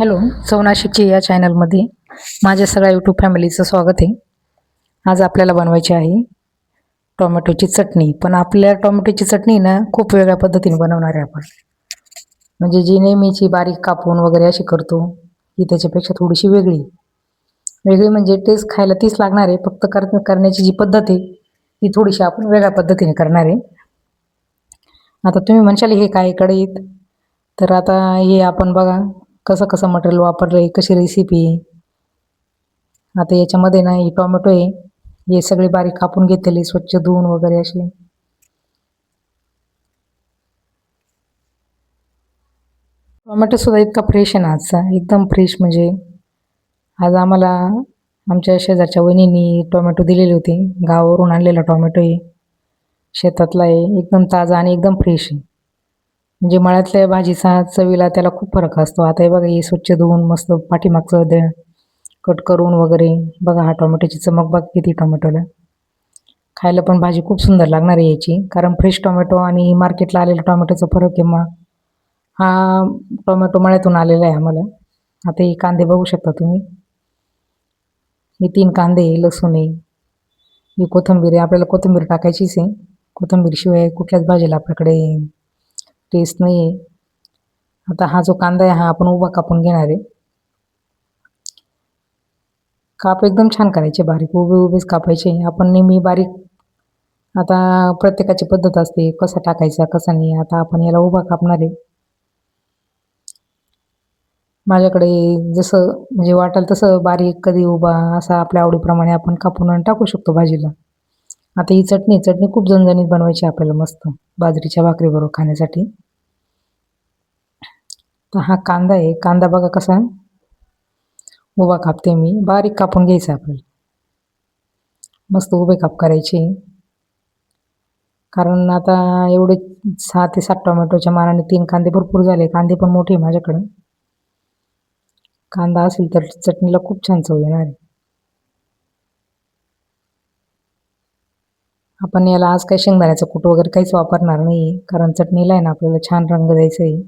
Hello सौनाशिकची या चॅनलमध्ये माझ्या सगळ्या यूट्यूब फॅमिलीचं स्वागत आहे. आज आपल्याला बनवायची आहे टोमॅटोची चटणी पण आपल्या टोमॅटोची चटणी ना खूप वेगळ्या पद्धतीने बनवणार आहे आपण. म्हणजे जी नेहमीची बारीक कापून वगैरे अशी करतो ही त्याच्यापेक्षा थोडीशी वेगळी. वेगळी म्हणजे टेस्ट खायला तीच लागणार आहे फक्त कर करण्याची जी पद्धत आहे ती थोडीशी आपण वेगळ्या पद्धतीने करणार आहे. आता तुम्ही म्हणशाल हे काय कढईत तर आता हे आपण बघा कसं कसं मटेरियल वापरलं आहे कशी रेसिपी आता याच्यामध्ये ना हे टोमॅटो आहे हे सगळे बारीक कापून घेतलेले स्वच्छ धुवून वगैरे असे. टोमॅटो सुद्धा इतका फ्रेश आहे ना आजचा एकदम फ्रेश म्हणजे. आज आम्हाला आमच्या शेजारच्या वहिनींनी टोमॅटो दिलेले होते गावावरून आणलेला टोमॅटो आहे. शेतातला आहे एकदम ताजा आणि एकदम फ्रेश आहे. म्हणजे मळ्यातल्या भाजीचा चवीला त्याला खूप फरक असतो. आता हे बघा हे स्वच्छ धुवून मस्त पाठीमागचं दे कट करून वगैरे बघा हा टोमॅटोची चमक बघ किती टोमॅटोला. खायला पण भाजी खूप सुंदर लागणार आहे याची. कारण फ्रेश टोमॅटो आणि मार्केटला आलेलं टोमॅटोचा फरक आहे मग. हा टोमॅटो मळ्यातून आलेला आहे आम्हाला. आता हे कांदे बघू शकता तुम्ही. हे तीन कांदे आहे लसूण आहे ही कोथिंबीर आहे. आपल्याला कोथिंबीर टाकायचीच आहे. कोथंबीरशिवाय कुठल्याच भाजीला आपल्याकडे टेस्ट नाही आहे आता हा जो कांदा आहे हा आपण उभा कापून घेणार आहे. काप एकदम छान करायचे बारीक उभे उभेच कापायचे. आपण नेहमी बारीक आता प्रत्येकाची पद्धत असते कसा टाकायचा कसा नाही. आता आपण याला उभा कापणार आहे. माझ्याकडे जसं म्हणजे वाटेल तसं बारीक कधी उभा असा आपल्या आवडीप्रमाणे आपण कापून आणि टाकू शकतो भाजीला. आता ही चटणी चटणी खूप जणजणीत बनवायची आपल्याला मस्त. बाजरीच्या भाकरीबरोबर खाण्यासाठी. तर हा कांदा आहे. कांदा बघा कसा उभा कापते मी. बारीक कापून घ्यायचा आपल्याला. मस्त उभे काप करायचे. कारण आता एवढे सहा ते सात टोमॅटोच्या मानाने तीन कांदे भरपूर झाले. कांदे पण मोठे आहे माझ्याकडं. कांदा असेल तर चटणीला खूप छान चव येणार आहे. आपण याला आज काही शेंगदाण्याचं कूट वगैरे काहीच वापरणार नाही. कारण चटणीला आहे ना आपल्याला छान रंग द्यायचा आहे.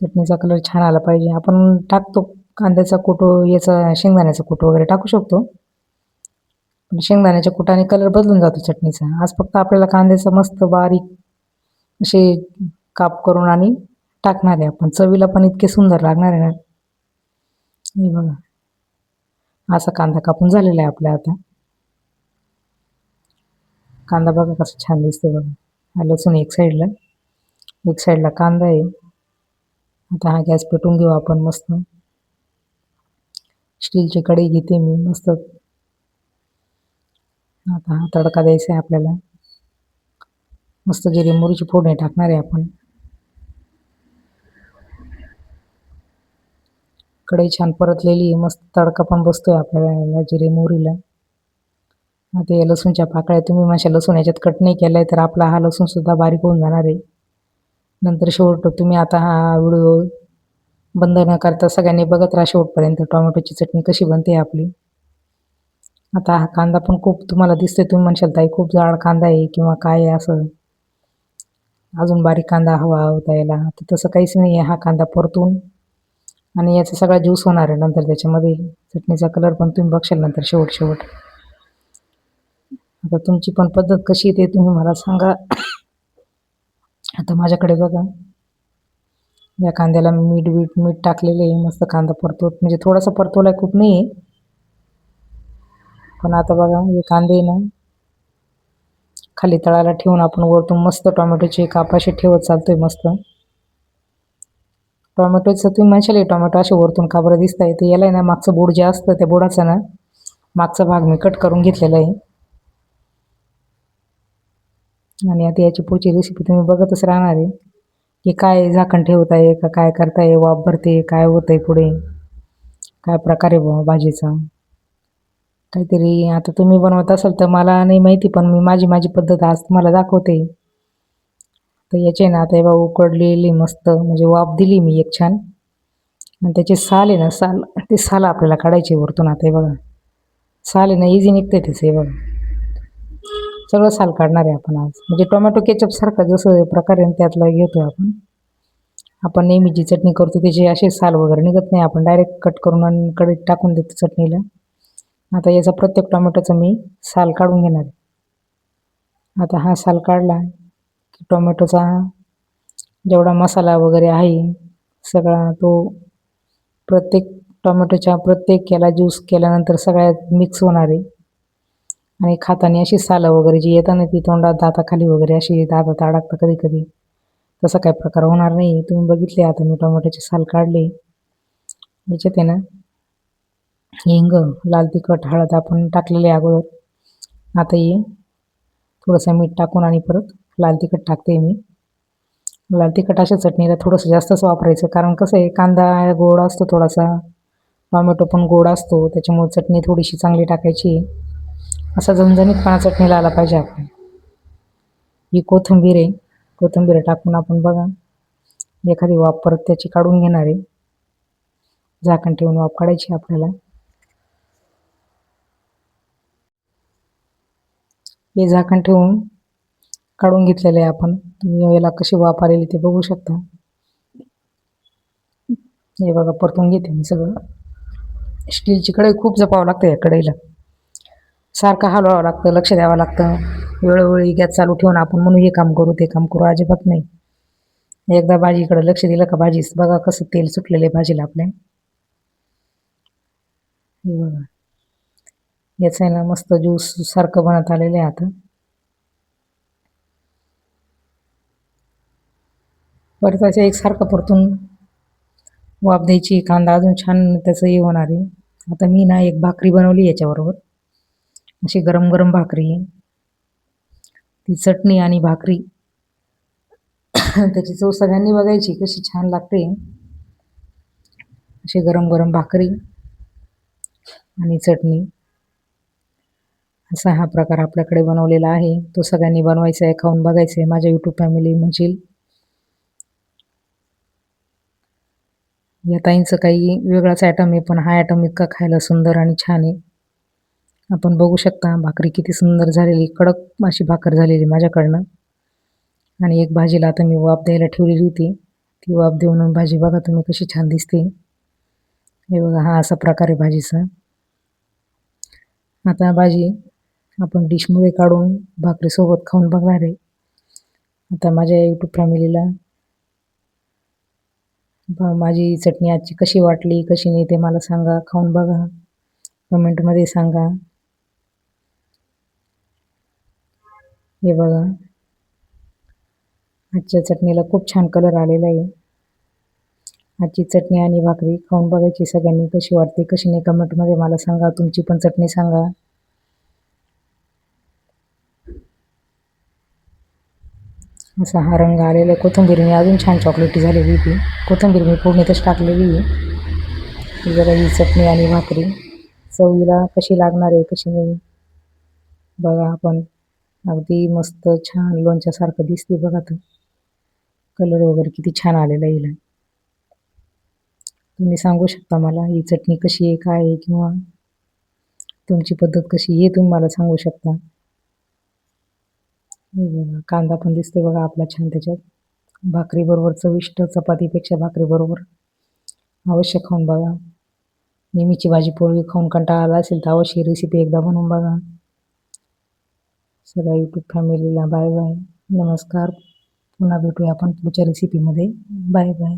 चटणीचा कलर छान आला पाहिजे. आपण टाकतो कांद्याचा कूट याचा शेंगदाण्याचा कूट वगैरे टाकू शकतो. पण शेंगदाण्याच्या कुटाने कलर बदलून जातो चटणीचा. आज फक्त आपल्याला कांद्याचा मस्त बारीक असे काप करून आणि टाकणार आहे आपण. चवीला पण इतके सुंदर लागणार आहे ना. हे बघा. असा कांदा कापून झालेला आहे आपल्या आता. कांदा बघा कसं छान दिसते बघा. हा लसूण एक साईडला एक साईडला कांदा आहे. आता हा गॅस पेटून घेऊ आपण मस्त. स्टीलची कढई घेते मी मस्त. आता हा तडका द्यायचा आहे आपल्याला. मस्त जिरे मोरीची फोडणी टाकणार आहे आपण. कढई छान परतलेली आहे. मस्त तडका पण बसतोय आपल्याला जिरे मोहरीला. आता या लसूणच्या पाकळ्या तुम्ही माझ्या लसूण याच्यात कट नाही केलाय तर आपला हा लसूणसुद्धा बारीक होऊन जाणार आहे. नंतर शेवट तुम्ही आता हा व्हिडिओ बंद न करता सगळ्यांनी बघत राहा शेवटपर्यंत. टोमॅटोची चटणी कशी बनते आपली. आता हा कांदा पण खूप तुम्हाला दिसतोय तुम्ही म्हणशाल ताई खूप जाड कांदा आहे किंवा काय आहे असं. अजून बारीक कांदा हवा होता याला. तर तसं काहीच नाही आहे हा कांदा परतून. आणि याचा सगळा ज्यूस होणार आहे नंतर त्याच्यामध्ये. चटणीचा कलर पण तुम्ही बघशाल नंतर शेवट शेवट आता तुमची पण पद्धत कशी येते तुम्ही मला सांगा. आता माझ्याकडे बघा. या कांद्याला मी मीठ बीठ मीठ टाकलेलं आहे. मस्त कांदा परतो. म्हणजे थोडासा परतवला खूप नाही. आहे पण आता बघा हे कांदे ना. खाली तळाला ठेवून आपण वरतून मस्त टोमॅटोचे कापाशी ठेवत चालतोय मस्त. टोमॅटोचं तुम्ही म्हणशाल टोमॅटो असे वरतून का बरं दिसत आहे तर याला आहे ना मागचं बोड जे असतं त्या बोडाचं ना मागचा भाग मी कट करून घेतलेला आहे. आणि आता याची पुढची रेसिपी तुम्ही बघतच राहणार आहे. की काय झाकण ठेवत आहे का काय करताय वाफ भरते काय होतं आहे पुढे? काय प्रकार आहे बुवा भाजीचा? काहीतरी आता तुम्ही बनवत असाल तर मला नाही माहिती पण मी माझी माझी पद्धत आज तुम्हाला दाखवते. तर याचे ना आता हे बाबा उकडलेली मस्त म्हणजे वाफ दिली मी एक छान. आणि त्याचे साल आहे ना साल ते साल आपल्याला काढायचे वरतून आता हे बघा. साल आहे ना इझी निघते त्याचं हे बघा. सगळं साल काढणार आहे आपण आज. म्हणजे टोमॅटो केचपसारखं जसं प्रकारे त्यातला घेतो आपण. आपण नेहमी जी चटणी करतो त्याची असे साल वगैरे निघत नाही. आपण डायरेक्ट कट करून आणि कडीत टाकून देतो चटणीला. आता याचा प्रत्येक टोमॅटोचा मी साल काढून घेणार आहे. आता हा साल काढला की टोमॅटोचा जेवढा मसाला वगैरे आहे सगळा तो प्रत्येक टोमॅटोच्या प्रत्येक याला ज्यूस केल्यानंतर सगळ्यात मिक्स होणार आहे. आणि खाताना अशी सालं वगैरे जी येतात ना ती तोंडात दाताखाली वगैरे अशी दातात अडकतं कधी कधी तसा काही प्रकार होणार नाही. तुम्ही बघितले आता मी टोमॅटोचे साल काढले. याच्यात आहे ना हिंग लाल तिखट हळद आपण टाकलेले अगोदर. आता ये थोडंसं मीठ टाकून आणि परत लाल तिखट टाकते मी. लाल तिखट अशा चटणीला थोडंसं जास्तच वापरायचं. कारण कसं आहे कांदा गोड असतो थोडासा. टोमॅटो पण गोड असतो. त्याच्यामुळे चटणी थोडीशी चांगली टाकायची. असा झणझणीतपणा चटणीला आला पाहिजे आपण. ही कोथिंबीर आहे. कोथिंबीर टाकून आपण बघा. एखादी वाफ परत त्याची काढून घेणार आहे. झाकण ठेवून वाफ काढायची आपल्याला. हे झाकण ठेवून काढून घेतलेलं आहे आपण. तुम्ही याला कशी वाफ आलेली ते बघू शकता. हे बघा परतून घेते मी सगळं. स्टीलची कढई खूप जपावं लागतं या कढईला. सारखं हलवावं लागतं लक्ष द्यावं लागतं. वेळोवेळी गॅस चालू ठेवून आपण म्हणून हे काम करू ते काम करू. अजिबात नाही. एकदा भाजीकडे लक्ष दिलं का भाजीच बघा कसं तेल सुटलेलं आहे भाजीला आपल्या. हे बघा. याचं आहे ना मस्त ज्यूस सारखं बनत आलेलं आहे आता. परत असं एकसारखं परतून वाफ द्यायची कांदा अजून छान त्याचं हे होणार आहे. आता मी ना एक भाकरी बनवली याच्याबरोबर. अशी गरम गरम भाकरी ती चटणी आणि भाकरी. त्याची चव सगळ्यांनी बघायची कशी छान लागते. अशी गरम गरम भाकरी आणि चटणी. असा हा प्रकार आपल्याकडे बनवलेला आहे. तो सगळ्यांनी बनवायचा आहे खाऊन बघायचा आहे. माझ्या यूट्यूब फॅमिली म्हणजे या ताईंचं काही वेगळाच आयटम आहे पण हा आयटम इतका खायला सुंदर आणि छान आहे. आपण बघू शकता भाकरी किती सुंदर झालेली कडक अशी भाकर झालेली माझ्याकडनं. आणि एक भाजीला आता मी वाफ द्यायला ठेवलेली होती. ती वाफ देऊन भाजी बघा तुम्ही कशी छान दिसते. हे बघा हा असा प्रकार आहे भाजीचा. आता भाजी आपण डिशमध्ये काढून भाकरीसोबत खाऊन बघणार आहे. आता माझ्या यूट्यूब फॅमिलीला माझी चटणी आजची कशी वाटली कशी नाही ते मला सांगा खाऊन बघा. कमेंटमध्ये सांगा. हे बघा. आजच्या चटणीला खूप छान कलर आलेला आहे. आजची चटणी आणि भाकरी खाऊन बघायची सगळ्यांनी कशी वाटते कशी नाही कमेंटमध्ये मला सांगा. तुमची पण चटणी सांगा. असा हा रंग आलेला आहे. कोथिंबीरने अजून छान चॉकलेटी झालेली ती. कोथिंबीर मी फोडणीतच टाकलेली आहे. जरा ही चटणी आणि भाकरी. चवीला कशी लागणार आहे कशी नाही बघा आपण. अगदी मस्त छान लोणच्यासारखं दिसते बघा तर कलर वगैरे किती छान आलेला येईल तुम्ही सांगू शकता मला ही चटणी कशी आहे काय आहे किंवा तुमची पद्धत कशी हे तुम्ही मला सांगू शकता. बघा कांदा पण दिसते बघा आपला छान त्याच्यात. भाकरीबरोबर चविष्ट चपातीपेक्षा भाकरीबरोबर अवश्य खाऊन बघा. नेहमीची भाजी पोळी खाऊन कंटाळा आला असेल तर अवश्य रेसिपी एकदा बनवून बघा. सगळ्या यूट्यूब फॅमिलीला बाय बाय नमस्कार. पुन्हा भेटूया आपण पुढच्या रेसिपीमध्ये बाय बाय